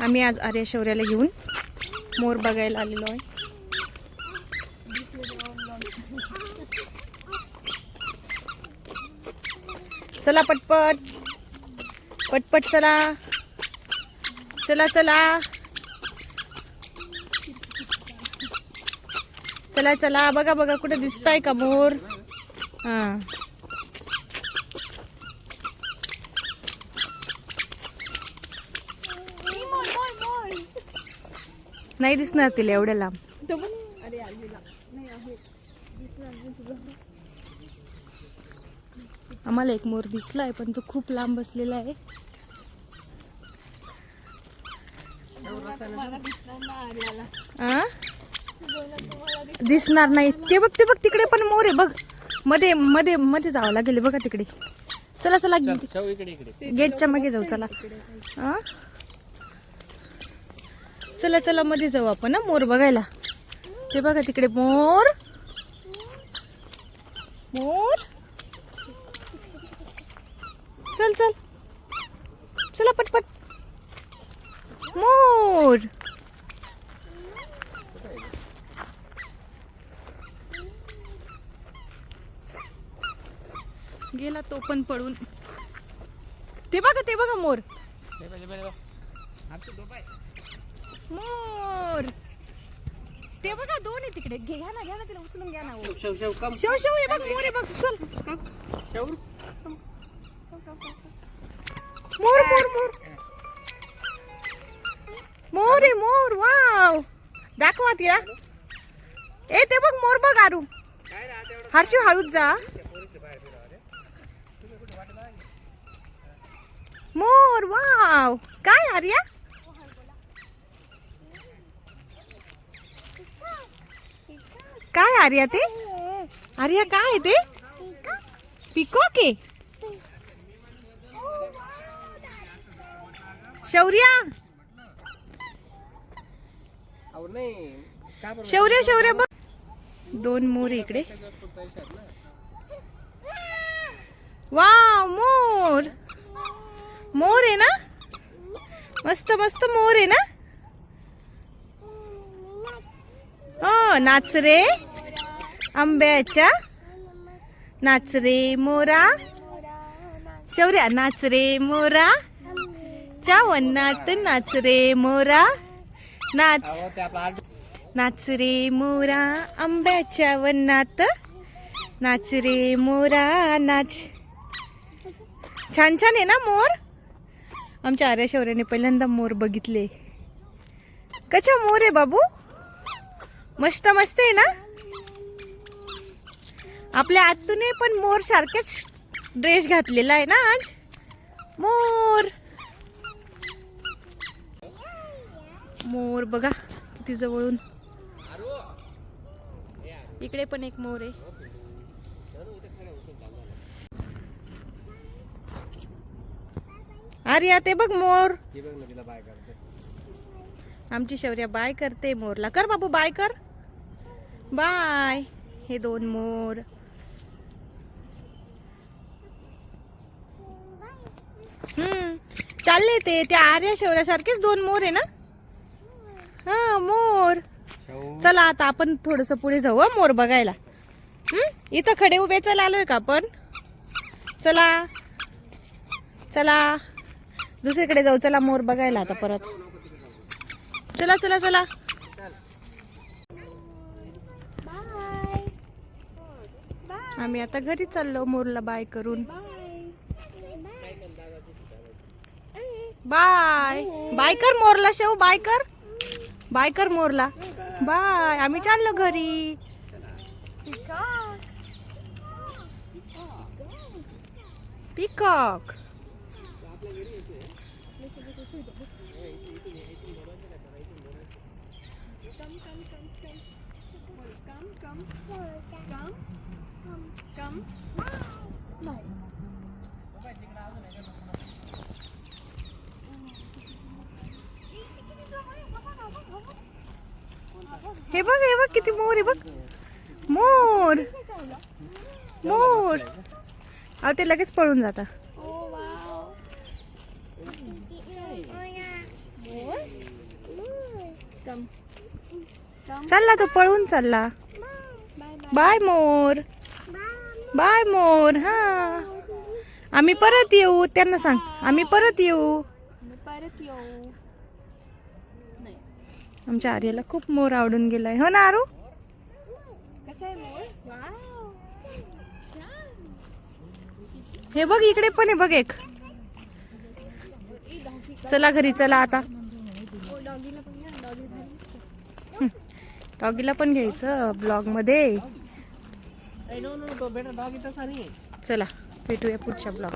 आम्ही आज आर्या शौर्याला घेऊन मोर बघायला आलेलो आहे. चला पटपट. पटपट चला. चला चला. चला चला. बघा बघा कुठे दिसताय का मोर? हा. नाही दिसणार तिला एवढ्या लांब. आम्हाला एक मोर दिसलाय पण तो खूप लांब बसलेला आहे? दिसणार नाही. ते बघ ते बघ तिकडे पण मोर आहे. बघ. मध्ये मध्ये मध्ये जावं लागेल बघा तिकडे. चला चला शाहू इकडे इकडे. गेटच्या मागे जाऊ चला. आ? चला चला मध्ये जाऊ आपण ना मोर बघायला. ते बघा तिकडे मोर. मोर. चल चल. चला पटपट. मोर. गेला तो पण पडून ते बघा ते बघा मोर. मोर ते बघा दोन आहे तिकडे. घे घ्या ना घ्या ना तिला उचलून घ्या ना. शेव शेव कम. शेव शेव हे बघ मोर आहे बघ चल. शेव. मोर मोर मोर. मोर आहे मोर वाव. दाखवा तिला. ए ते बघ मोर बघ आरू. काय एवढं हर्षू हळूच जा. बाहेर फिरावं. मोर वाव. काय आर्या? काय आर्या ते? आर्या काय आहे ते? पिकॉक आहे शौर्या? अहो नाही. का बरं? शौर्य शौर्य बघ. दोन मोर इकडे. वाव मोर. मोर आहे ना? मस्त मस्त मोर आहे ना? नाच रे. आंब्याच्या नाच रे मोरा. शौर्या नाच रे मोरा. च्या वन्नात नाच रे मोरा. नाच नाच रे मोरा. आंब्याच्या वन्नात नाच रे मोरा. नाच. छान छान आहे ना मोर? आमच्या आर्या शौर्याने पहिल्यांदा मोर बघितले. कशा मोर आहे बाबू? मस्त मस्त आहे ना? आपल्या आतूने पण मोर सारखेच ड्रेस घातलेला आहे ना आज? मोर. मोर बघा किती जवळून. इकडे पण एक मोर आहे. अरे ते बघ मोर. आमची शौर्या बाय करते मोरला. कर बाबू बाय कर. बाय. हे दोन मोर. हम्म. चालले ते. त्या आर्या शौर्यासारखेच दोन मोर आहे ना? हा मोर. चला आता आपण थोडस पुढे जाऊ हं, मोर बघायला. हं? इथं खडे उभे चला आलोय का आपण? चला. चला. दुसरीकडे जाऊ चला मोर बघायला आता परत. चला चला चला. आम्ही आता घरी चाललो मोरला बाय करून. बाय. बाय कर मोरला शेव बाय कर. बाय कर मोरला. बाय. आम्ही चाललो घरी. पिकॉक. हे बघ हे बघ किती मोर आहे बघ. मोर. मोर. अहो ते लगेच पळून जाता. चालला तो पळून चालला. बाय मोर. बाय मोर. हा. आम्ही परत येऊ त्यांना सांग. आम्ही परत येऊ. परत येऊ. आमच्या आर्याला खूप मोर आवडून गेलाय. हो ना आरू? कसं आहे मोर? वाव छान. हे बघ इकडे पण आहे बघ एक. चला घरी चला आता. ओ डॉगीला पण घ्यायचं ब्लॉगमध्ये चला भेटूया पुढच्या ब्लॉग